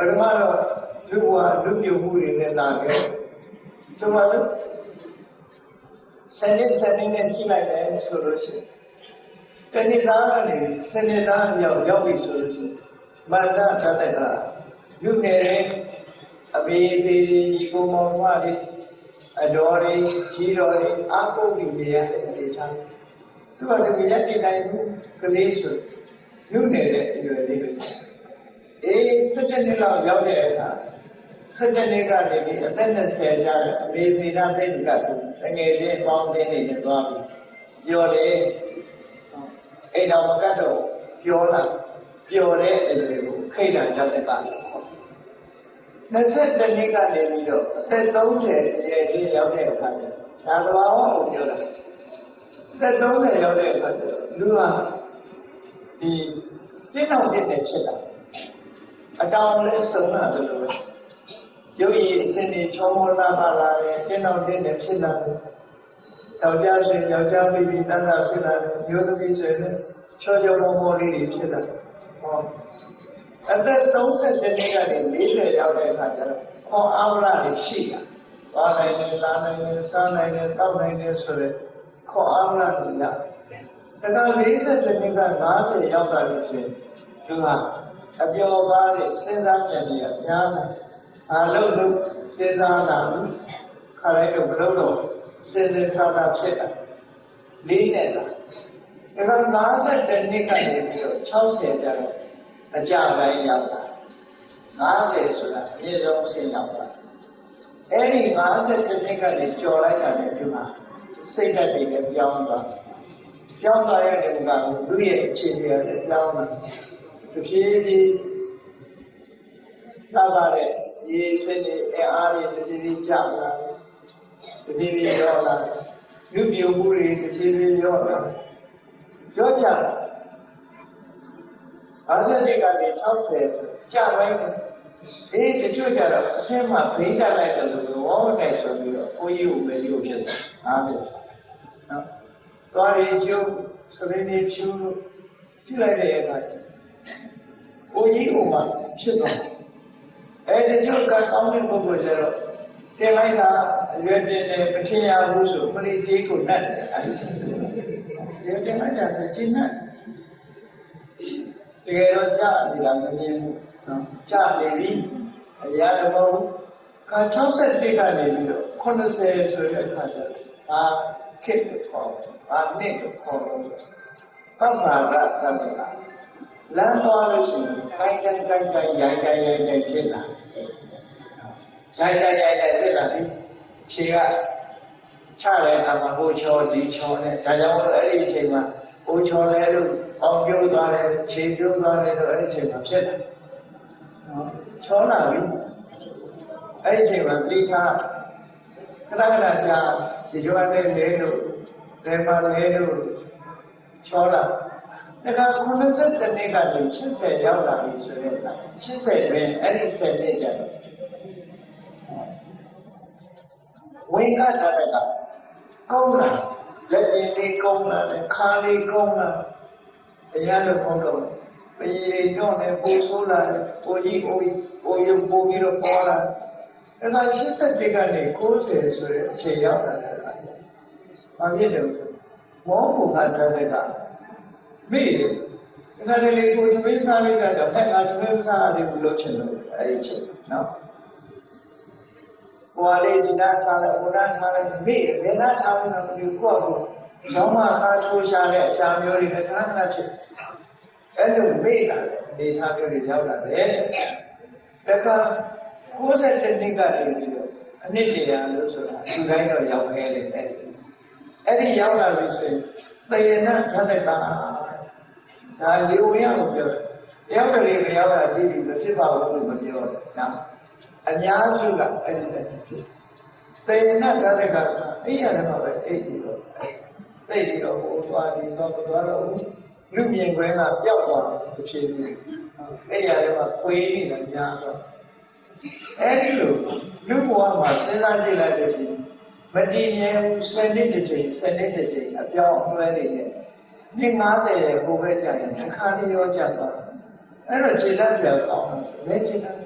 ပထမတော့လူဘဝလူပြုမှုတွေနဲ့လာခဲ့ဆိုပါစို့စနေစနေနဲ့ကြည့်လိုက်တယ်ဆိုလို့ရှိရင်တဏှာကနေစနေသားရောက်ရောက်ပြီဆိုလို့ရှိရင်မန္တထတဲ့ကလူငယ်တွေအဘေးသေးဒီကိုမောင်မတွေအတော်တွေကြီးတော်တွေအာပုတ်တွေရတဲ့အနေထားသူကလည်းရတဲ့တိုင်းကလေးဆိုလူငယ်တဲ့အရွယ်လေးပဲ 7နှစ်လောက်ရောက်တဲ့အခါ7နှစ်ကနေပြီးအသက်20ကျတဲ့အမေမိနာသိက္ခာကိုတငယ်ချင်းပေါင်းသင်းနေနေသွားပြီးပြောတယ်အိမ်တော်မကတော့ပြောလာပြောတဲ့အတွေ့ကိုခိတ်တာကြောက်တဲ့ပါ20နှစ်ကနေပြီးတော့အသက်30ရဲ့ဒီရောက်တဲ့အခါဒါသဘာဝကိုပြောတာအသက်30ရောက်တဲ့အခါလူကဒီတင်းအောင်တင်းနေဖြစ်တာ အတောင်လဲစုံလာတယ်လို့ရုပ်ရည်အစင်းတွေချောမောလာပါလာတယ်ပြင်းအောင်ပြင်းနေဖြစ်လာတယ်ယောက်ျားဆိုယောက်ျားပြီးပြီးတန်းတာဖြစ်လာတယ်မျိုးသမီးဆိုရင်ချောချောမောမောလေးတွေဖြစ်လာတယ်ဟောအသက်30နှစ်ကနေ40ရောက်တဲ့အခါကျတော့ခေါ်အားလာတွေရှိတာသွားနိုင်တယ်လာနိုင်တယ်စားနိုင်တယ်တောက်နိုင်တယ်ဆိုတော့ခေါ်အားလာတွေရတခါ40နှစ်က50ရောက်တာလို့ရှိရင်သူဟာ အပျော်ပါးတဲ့စဉ်းစားဉာဏ်ကြီးအများကြီးအားလုံးလုံးစဉ်းစားတာခါလိုက်တော့ဘလို့တော့စဉ်းစားတာဖြစ်တာလေးနဲ့လားဒါက50နှစ်ကနေပြီးတော့60ကျတော့အကြပိုင်းရောက်တာ50ဆိုတာအရင်ဆုံးအဆင့်ရောက်တာအဲ့ဒီ50နှစ်ကနေကြော်လိုက်တာနဲ့ဒီမှာစိတ်ဓာတ်တွေလည်းပြောင်းသွားပြောင်းသွားရတဲ့ကလူရဲ့အခြေအနေကလည်းပြောင်းသွား တဖြည်းဖြည်းလာပါတဲ့ဒီစိတ်နဲ့အားတွေတဖြည်းဖြည်းကျလာတဖြည်းဖြည်းရောလာလူပြိုမှုတွေတဖြည်းဖြည်းရောလာရောကြတာ50နှစ်ကနေ60ကြာပိုင်းအေးတချို့ကြတော့အဆင်းမှဘေးတက်လိုက်တယ်လို့ဝေါ်တယ်ဆိုပြီးတော့ကိုကြီးကိုပဲရုပ်ဖြစ်တယ်50နော်သွားရီကျုပ်စရင်းနေဖြူကြည့်လိုက်တဲ့အခါကို ကြီးဟိုမှာဖြစ်သွားအဲတချို့ကကောင်းတဲ့ပုဂ္ဂိုလ်ကျတော့တင်လိုက်တာအရွယ်တင်တယ်မထင်ရဘူးဆိုပရိကြီးကိုနှက်တယ်အဲဒီဒီတင်လိုက်တာကျင်းနှက်တကယ်တော့ကြာနေတာမမြင်ဘူးနော်ကြာနေပြီအရာတော်က60တိကနေပြီးတော့80ဆိုတဲ့အခါကျတော့အာခေတ်ခေါ်အာနှစ်ခေါ်လို့ပပ္ပါရသတ္တ လမ်းသွားလို့ရှိရင်ကိုင်းကိုင်းကိုင်းကိုင်းရိုင်းရိုင်းရိုင်းရိုင်းဖြစ်လာရိုင်းရိုင်းရိုင်းရိုင်းဖြစ်လာပြီခြေကချတဲ့အခါမှာဟိုချောဒီချောနဲ့ဒါကြောင့်မို့အဲ့ဒီအချိန်မှာဟိုချောလဲလို့အောင်ပြုတ်သွားတယ်ခြေပြုတ်သွားတယ်လို့အဲ့ဒီအချိန်မှာဖြစ်တယ်နော်ချောလာပြီအဲ့ဒီအချိန်မှာတိထားခဏခဏကြာဒီကျောင်းနဲ့လဲလို့လဲပါလဲလို့ချောလာ ဒါက90တနှစ်ကနေ80ရောက်လာပြီဆိုရင်80တွင်အဲ့ဒီ10နှစ်ကျတော့ဝင်ကတာတဲ့ကကောင်းလာလက်ရည်လေးကောင်းလာတယ်ခါလေးကောင်းလာတရားလို့ခေါ်တော့ပြေတော့လည်းပူဆိုးလာတယ်ပိုကြီးကိုပိုရုပ်ပိုပြီးတော့ပေါ်လာအဲ့ဒါ80တိကနေ90ဆိုတဲ့အချိန်ရောက်လာတယ်။ဘာဖြစ်လဲ။မောဘုံကတည်းက မိတယ်။ဒါနဲ့လေကိုသမင်းစားလိုက်တော့ဖက်ကသမင်းစားရတယ်ဘလို့ချင်လို့အဲ့ဒီချိန်နော်။ဟိုလေးဒီနာထားလိုက်ဟိုနာထားလိုက်မိတယ်ဘယ်နာထားမလို့ဒီကိုယ့်ကိုကျောင်းမှာခါချိုးရှာတဲ့အစာမျိုးတွေခဏခဏဖြစ်အဲ့လိုမိလာတယ်အနေထားမျိုးတွေရောက်လာတယ်။တခါ60နှစ်ကနေပြီးတော့အနှစ်တရာလို့ဆိုတာလူတိုင်းတော့ရောက်ခဲတယ်အဲ့ဒီအဲ့ဒီရောက်လာပြီဆိုရင်သေယနာထတဲ့တာ ဒါလေဝင်ရကိုပြောတယ်ရောက်တယ်လေရောက်တာကြည့်ပြီးမဖြစ်ပါဘူးလို့မပြောတယ်နော်အများစုကအဲ့ဒီတည်းဖြစ်သေယနာထတဲ့ကဆိုအဲ့ရတယ်မှာပဲအဲ့ဒီတော့သိပြီးတော့ဟိုသွားပြီးတော့သွားတော့လူမြင်ခွင့်ကပျောက်သွားတယ်ဖြစ်ပြီးအဲ့ရတယ်မှာခွေးနေတာများတော့အဲ့ဒီလိုလူဘဝမှာစဉ်းစားကြည့်လိုက်လို့ရှိရင်မတည်မြဲဘူးဆယ်နှစ်တစ်ချိန်ဆယ်နှစ်တစ်ချိန်အပြောင်းအလဲတွေနဲ့ နှစ်90ရဲ့ဟိုဘက်ကျရင်တစ်ခါတည်းရောကြသွားအဲ့တော့ခြေလက်ပြောင်းကောင်းတယ်ဘယ်ခြေလက်